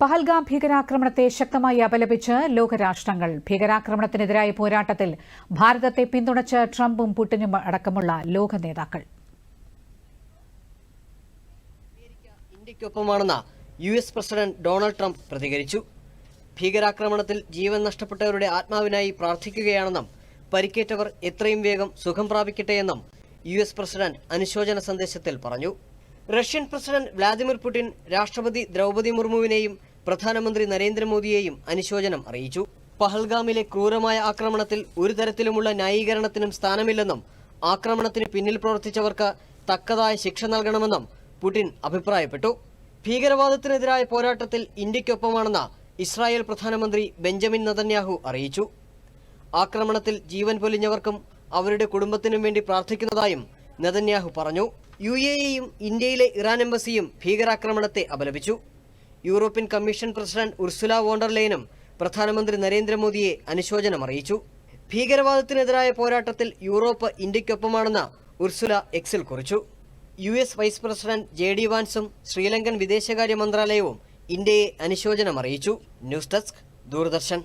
പഹൽഗാം ഭീകരാക്രമണത്തെ ശക്തമായി അപലപിച്ച് ലോകരാഷ്ട്രങ്ങൾ ഭീകരാക്രമണത്തിനെതിരായ പോരാട്ടത്തിൽ ഭാരതത്തെ പിന്തുണച്ച് ട്രംപും പുടിനും അടക്കമുള്ള ലോക നേതാക്കൾ. ഇന്ത്യക്കൊപ്പമാണെന്ന് U S president Donald Trump പ്രതികരിച്ചു. ഭീകരാക്രമണത്തിൽ ജീവൻ നഷ്ടപ്പെട്ടവരുടെ ആത്മാവിനായി പ്രാർത്ഥിക്കുകയാണെന്നും പരിക്കേറ്റവർ എത്രയും വേഗം സുഖം പ്രാപിക്കട്ടെയെന്നും യു എസ് പ്രസിഡന്റ് അനുശോചന സന്ദേശത്തിൽ പറഞ്ഞു. റഷ്യൻ പ്രസിഡന്റ് വ്ളാദിമിർ പുടിൻ രാഷ്ട്രപതി ദ്രൗപതി മുർമുവിനെയും പ്രധാനമന്ത്രി നരേന്ദ്രമോദിയെയും അനുശോചനം അറിയിച്ചു. പഹൽഗാമിലെ ക്രൂരമായ ആക്രമണത്തിൽ ഒരു തരത്തിലുമുള്ള ന്യായീകരണത്തിനും സ്ഥാനമില്ലെന്നും ആക്രമണത്തിന് പിന്നിൽ പ്രവർത്തിച്ചവർക്ക് തക്കതായ ശിക്ഷ നൽകണമെന്നും പുടിൻ അഭിപ്രായപ്പെട്ടു. ഭീകരവാദത്തിനെതിരായ പോരാട്ടത്തിൽ ഇന്ത്യക്കൊപ്പമാണെന്ന് ഇസ്രായേൽ പ്രധാനമന്ത്രി ബെഞ്ചമിൻ നതന്യാഹു അറിയിച്ചു. ആക്രമണത്തിൽ ജീവൻ പൊലിഞ്ഞവർക്കും അവരുടെ കുടുംബത്തിനും വേണ്ടി പ്രാർത്ഥിക്കുന്നതായും നതന്യാഹു പറഞ്ഞു. യു എ ഇന്ത്യയിലെ ഇറാൻ എംബസിയും ഭീകരാക്രമണത്തെ അപലപിച്ചു. യൂറോപ്യൻ കമ്മീഷൻ പ്രസിഡന്റ് ഉർസുല വോണ്ടർലൈനും പ്രധാനമന്ത്രി നരേന്ദ്രമോദിയെ അനുശോചനം അറിയിച്ചു. ഭീകരവാദത്തിനെതിരായ പോരാട്ടത്തിൽ യൂറോപ്പ് ഇന്ത്യക്കൊപ്പമാണെന്ന് ഉർസുല എക്സിൽ കുറിച്ചു. U S vice president J D വാൻസും Sri Lankan വിദേശകാര്യ മന്ത്രാലയവും ഇന്ത്യയെ അനുശോചനം അറിയിച്ചു. News desk Doordarshan.